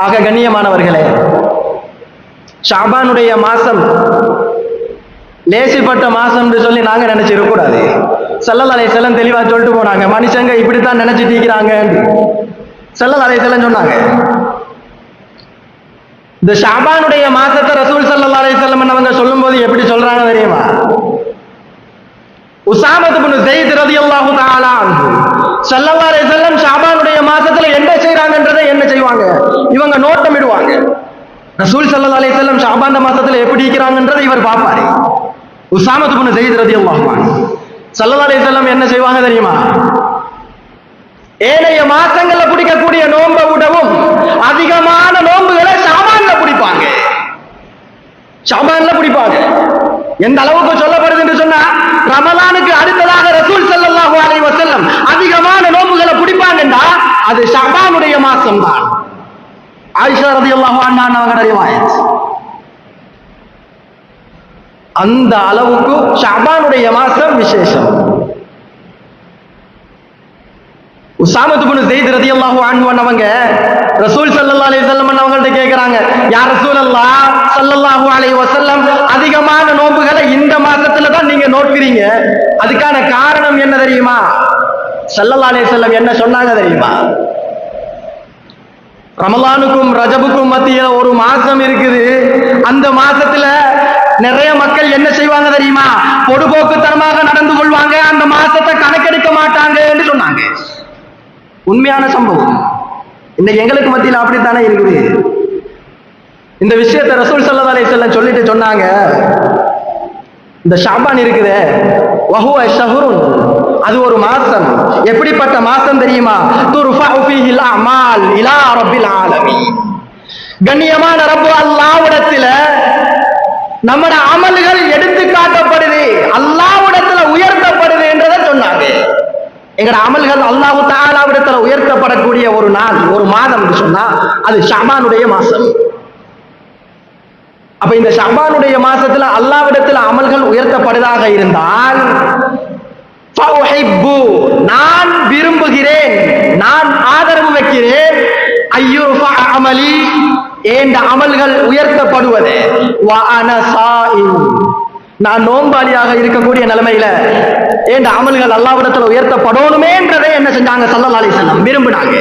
ஆக கண்ணியமானவர்களே ஷாபானுடைய மாசம் லேசிப்பட்ட மாசம்னு சொல்லி நாங்க நினைச்சிருக்க கூடாது சல்லல் அலை செல்லம் தெளிவா சொல்லிட்டு போனாங்க மனுஷங்க இப்படித்தான் நினைச்சிட்டு இருக்கிறாங்க சல்லல் அலை செல்லம் சொன்னாங்க. இந்த ஷாபானுடைய மாசத்தை ரசூல் சல்லா அலை செல்லம் அவங்க சொல்லும்போது எப்படி சொல்றாங்க தெரியுமா? உசாமத் பின் ஜெயித் ரலியல்லாஹு தஆலா அன்ஹு ஸல்லல்லாஹு அலைஹி வஸல்லம் ஷாபானுடைய மாசத்துல என்ன செய்றாங்கன்றதை என்ன செய்வாங்க இவங்க நோட்டமிடுவாங்க ரசூல் சல்லா அலி செல்லம் ஷாபான் மாசத்துல எப்படி இருக்கிறாங்கன்றதை இவர் பார்ப்பாரு. உசாமத்து பொண்ணு ஜெயித் ரதி அல்லாஹான் சல்லா அலி செல்லம் என்ன செய்வாங்க தெரியுமா? ஏனைய மாசங்கள்ல பிடிக்கக்கூடிய நோன்பை விடவும் அதிகமான நோன்புகளை ஷாபான்ல பிடிப்பாங்க ஷாபான்ல பிடிப்பாங்க எந்த அளவுக்கு சொல்லப்படுது என்று சொன்னா ரமலானுக்கு அடுத்ததாக ரசூல் சல்லாஹு அலி வசல்லம் அதிகமான நோன்புகளை பிடிப்பாங்கன்னா அது ஷாபானுடைய மாசம் தான் ஆயிஷா ரதி அன்ஹா அவங்க ரிவாயத். அந்த அளவுக்கு ஷாபானுடைய மாசம் விசேஷம். உசாமத்து பின் ரதி ரதியல்லாஹு அன்ஹு அவங்க ரசூல் ஸல்லல்லாஹு அலைஹி வஸல்லம் அவங்கள்ட்ட யார் ரசூல் அல்லா ஸல்லல்லாஹு அலி வசல்லம் அதிகமான நோன்புகளை இந்த மாசத்துல தான் நீங்க நோக்கிறீங்க. அதுக்கான காரணம் என்ன தெரியுமா? சல்லல்லா அலி செல்லம் என்ன சொன்னாங்க தெரியுமா? ரமலானுக்கும் ரஜபுக்கும் மத்தியில ஒரு மாசம் இருக்குது. அந்த மாசத்துல நிறைய மக்கள் என்ன செய்வாங்க தெரியுமா? பொடுபோக்குத்தனமாக நடந்து கொள்வாங்க. அந்த மாசத்தை கணக்கெடுக்க மாட்டாங்க என்று சொன்னாங்க. உண்மையான சம்பவம். இன்னைக்கு எங்களுக்கு மத்தியில் அப்படித்தானே இருக்குது? இந்த விஷயத்தை ரசூல் சல்லா அலைஹி சொல்லிட்டு சொன்னாங்க. இந்த ஷாபான் இருக்குதே. வஹுவ ஷஹ்ருன். அது ஒரு மாசம் எப்படிப்பட்ட மாசம் தெரியுமா? துர் ஃபீஹில் அமால் இலா ரப்பில் ஆலமி கண்ணியமான ரப்பு அல்லாஹ்விடத்தில நம்மட அமல்கள் எடுத்து காட்டப்படுது அல்லாவிடத்துல உயர்த்தப்படுது என்றதை சொன்னாங்க. எங்கட அமல்கள் அல்லாஹு தாலாவிடத்துல உயர்த்தப்படக்கூடிய ஒரு நாள் ஒரு மாதம் சொன்னா அது ஷமானுடைய மாசம். அப்ப இந்த ஷாபானுடைய மாசத்துல அல்லாவிடத்துல அமல்கள் உயர்த்தப்படுதாக இருந்தால் அமலி ஏண்ட அமல்கள் உயர்த்தப்படுவது? நான் நோம்பாளியாக இருக்கக்கூடிய நிலைமையில ஏண்ட அமல்கள் அல்லாவிடத்துல உயர்த்தப்படணுமேன்றதை என்ன செஞ்சாங்க? சல்லல்லாஹு அலைஹி விரும்பினாங்க.